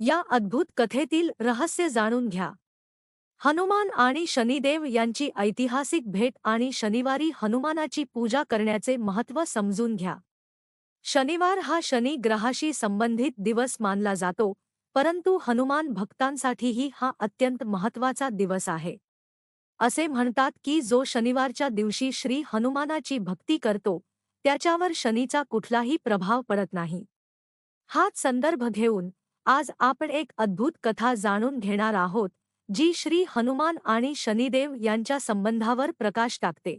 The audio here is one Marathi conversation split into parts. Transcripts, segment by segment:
या अद्भुत कथेतील रहस्य जाणून घ्या. हनुमान आणि शनिदेव यांची ऐतिहासिक भेट आणि शनिवारी हनुमानाची पूजा करण्याचे महत्त्व समजून घ्या. शनिवार हा शनी ग्रहाशी संबंधित दिवस मानला जातो परंतु हनुमान भक्तांसाठीही हा अत्यंत महत्त्वाचा दिवस आहे. असे म्हणतात की जो शनिवारच्या दिवशी श्री हनुमानाची भक्ती करतो त्याच्यावर शनीचा कुठलाही प्रभाव पडत नाही. हाच संदर्भ घेऊन आज आपण एक अद्भुत कथा जाणून घेणार आहोत जी श्री हनुमान आणि शनिदेव यांच्या संबंधावर प्रकाश टाकते.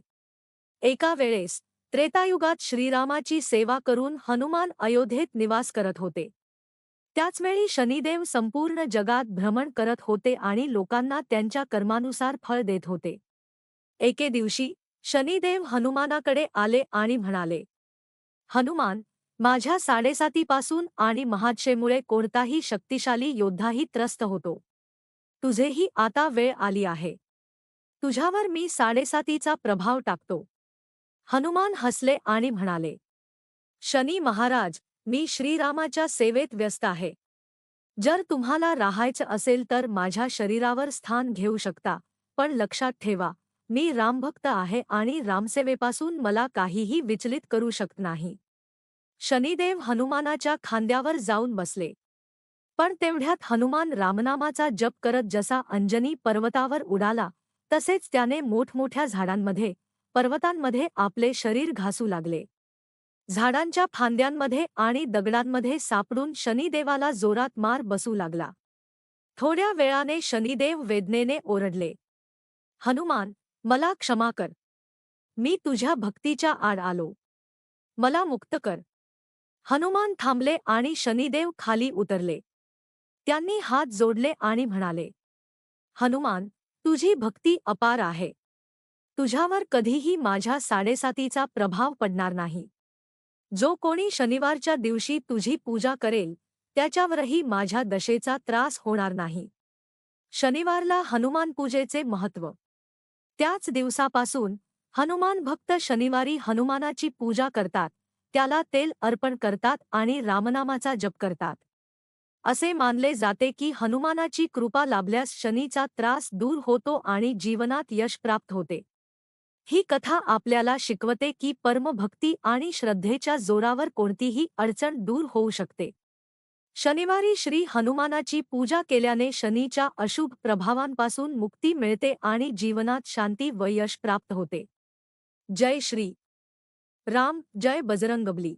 एका वेळेस त्रेतायुगात श्रीरामाची सेवा करून हनुमान अयोध्येत निवास करत होते. त्याचवेळी शनिदेव संपूर्ण जगात भ्रमण करत होते आणि लोकांना त्यांच्या कर्मानुसार फळ देत होते. एके दिवशी शनिदेव हनुमानाकडे आले आणि म्हणाले हनुमान माझ्या साडेसातीपासून आणि महादशेमुळे कोणताही शक्तिशाली योद्धाही त्रस्त होतो. तुझेही आता वेळ आली आहे. तुझ्यावर मी साडेसातीचा प्रभाव टाकतो. हनुमान हसले आणि म्हणाले शनी महाराज मी श्रीरामाच्या सेवेत व्यस्त आहे. जर तुम्हाला राहायचं असेल तर माझ्या शरीरावर स्थान घेऊ शकता पण लक्षात ठेवा मी रामभक्त आहे आणि रामसेवेपासून मला काहीही विचलित करू शकत नाही. शनिदेव हनुमानाच्या खांद्यावर जाऊन बसले. पण तेवढ्यात हनुमान रामनामाचा जप करत जसा अंजनी पर्वतावर उडाला तसेच त्याने मोठमोठ्या झाडांमध्ये पर्वतांमध्ये आपले शरीर घासू लागले. झाडांच्या फांद्यांमध्ये आणि दगडांमध्ये सापडून शनिदेवाला जोरात मार बसू लागला. थोड्या वेळाने शनिदेव वेदनेने ओरडले. हनुमान मला क्षमा कर. मी तुझ्या भक्तीच्या आड आलो. मला मुक्त कर. हनुमान थांबले आणि शनिदेव खाली उतरले. त्यांनी हात जोडले आणि म्हणाले हनुमान तुझी भक्ती अपार आहे. तुझ्यावर कधीही माझ्या साडेसातीचा प्रभाव पडणार नाही. जो कोणी शनिवारच्या दिवशी तुझी पूजा करेल त्याच्यावरही माझ्या दशेचा त्रास होणार नाही. शनिवारला हनुमान पूजेचे महत्त्व. त्याच दिवसापासून हनुमान भक्त शनिवारी हनुमानाची पूजा करतात. त्याला तेल अर्पण करतात आणि रामनामाचा जप करतात. असे मानले जाते की हनुमानाची कृपा लाभल्यास शनीचा त्रास दूर होतो आणि जीवनात यश प्राप्त होते. ही कथा आपल्याला शिकवते की परमभक्ती आणि श्रद्धेच्या जोरावर कोणतीही अडचण दूर होऊ शकते. शनिवारी श्री हनुमानाची पूजा केल्याने शनीच्या अशुभ प्रभावांपासून मुक्ती मिळते आणि जीवनात शांती व यश प्राप्त होते. जय श्री! राम जय बजरंगबली.